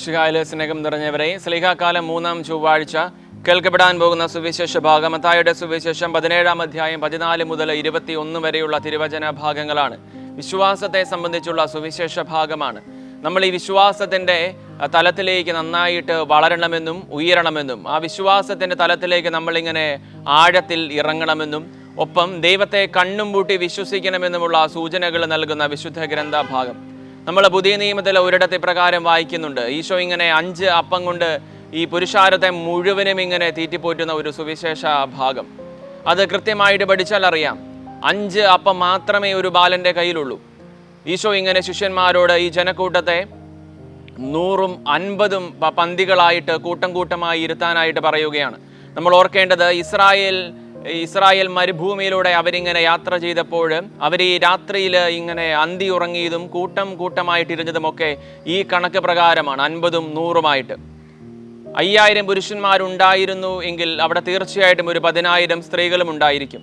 ശിഹായിലെ സ്നേഹം നിറഞ്ഞവരെ സ്ലിഹാകാലം മൂന്നാം ചൊവ്വാഴ്ച കേൾക്കപ്പെടാൻ പോകുന്ന സുവിശേഷ ഭാഗം മത്തായുടെ സുവിശേഷം പതിനേഴാം അധ്യായം പതിനാല് മുതൽ ഇരുപത്തി ഒന്ന് വരെയുള്ള തിരുവചന ഭാഗങ്ങളാണ്. വിശ്വാസത്തെ സംബന്ധിച്ചുള്ള സുവിശേഷ ഭാഗമാണ്. നമ്മൾ ഈ വിശ്വാസത്തിന്റെ തലത്തിലേക്ക് നന്നായിട്ട് വളരണമെന്നും ഉയരണമെന്നും ആ വിശ്വാസത്തിന്റെ തലത്തിലേക്ക് നമ്മളിങ്ങനെ ആഴത്തിൽ ഇറങ്ങണമെന്നും ഒപ്പം ദൈവത്തെ കണ്ണും പൂട്ടി വിശ്വസിക്കണമെന്നുമുള്ള സൂചനകൾ നൽകുന്ന വിശുദ്ധ ഗ്രന്ഥ ഭാഗം നമ്മൾ പുതിയ നിയമത്തിൽ ഒരിടത്ത് പ്രകാരം വായിക്കുന്നുണ്ട്. ഈശോ ഇങ്ങനെ അഞ്ച് അപ്പം കൊണ്ട് ഈ പുരുഷാരത്തെ മുഴുവനും ഇങ്ങനെ തീറ്റിപ്പോറ്റുന്ന ഒരു സുവിശേഷ ഭാഗം. അത് കൃത്യമായിട്ട് പഠിച്ചാൽ അറിയാം. അഞ്ച് അപ്പം മാത്രമേ ഒരു ബാലന്റെ കയ്യിലുള്ളൂ. ഈശോ ഇങ്ങനെ ശിഷ്യന്മാരോട് ഈ ജനക്കൂട്ടത്തെ നൂറും അൻപതും പന്തികളായിട്ട് കൂട്ടം കൂട്ടമായി ഇരുത്താനായിട്ട് പറയുകയാണ്. നമ്മൾ ഓർക്കേണ്ടത് ഇസ്രായേൽ ഇസ്രായേൽ മരുഭൂമിയിലൂടെ അവരിങ്ങനെ യാത്ര ചെയ്തപ്പോൾ അവർ ഈ രാത്രിയിൽ ഇങ്ങനെ അന്തി ഉറങ്ങിയതും കൂട്ടം കൂട്ടമായിട്ട് ഇരുന്നതുമൊക്കെ ഈ കണക്ക് പ്രകാരമാണ് അൻപതും നൂറുമായിട്ട്. അയ്യായിരം പുരുഷന്മാരുണ്ടായിരുന്നു എങ്കിൽ അവിടെ തീർച്ചയായിട്ടും ഒരു പതിനായിരം സ്ത്രീകളും ഉണ്ടായിരിക്കും.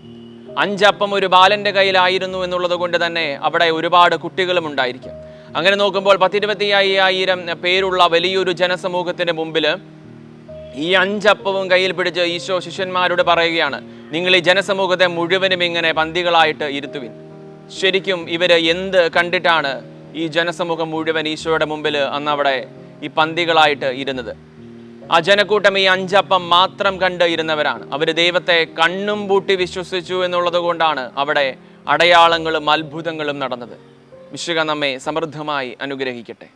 അഞ്ചപ്പം ഒരു ബാലന്റെ കയ്യിലായിരുന്നു എന്നുള്ളത് കൊണ്ട് തന്നെ അവിടെ ഒരുപാട് കുട്ടികളും ഉണ്ടായിരിക്കും. അങ്ങനെ നോക്കുമ്പോൾ പത്തിരുപത്തി അയ്യായിരം പേരുള്ള വലിയൊരു ജനസമൂഹത്തിന്റെ മുമ്പിൽ ഈ അഞ്ചപ്പവും കയ്യിൽ പിടിച്ച് ഈശോ ശിഷ്യന്മാരോട് പറയുകയാണ് നിങ്ങൾ ഈ ജനസമൂഹത്തെ മുഴുവനും ഇങ്ങനെ പന്തികളായിട്ട് ഇരുത്തുവിൻ. ശരിക്കും ഇവർ എന്ത് കണ്ടിട്ടാണ് ഈ ജനസമൂഹം മുഴുവൻ ഈശോയുടെ മുമ്പിൽ അന്ന് അവിടെ ഈ പന്തികളായിട്ട് ഇരുന്നത്? ആ ജനക്കൂട്ടം ഈ അഞ്ചപ്പം മാത്രം കണ്ട് ഇരുന്നവരാണ്. അവർ ദൈവത്തെ കണ്ണും പൂട്ടി വിശ്വസിച്ചു എന്നുള്ളത് കൊണ്ടാണ് അവിടെ അടയാളങ്ങളും അത്ഭുതങ്ങളും നടന്നത്. വിശുക നമ്മെ സമൃദ്ധമായി അനുഗ്രഹിക്കട്ടെ.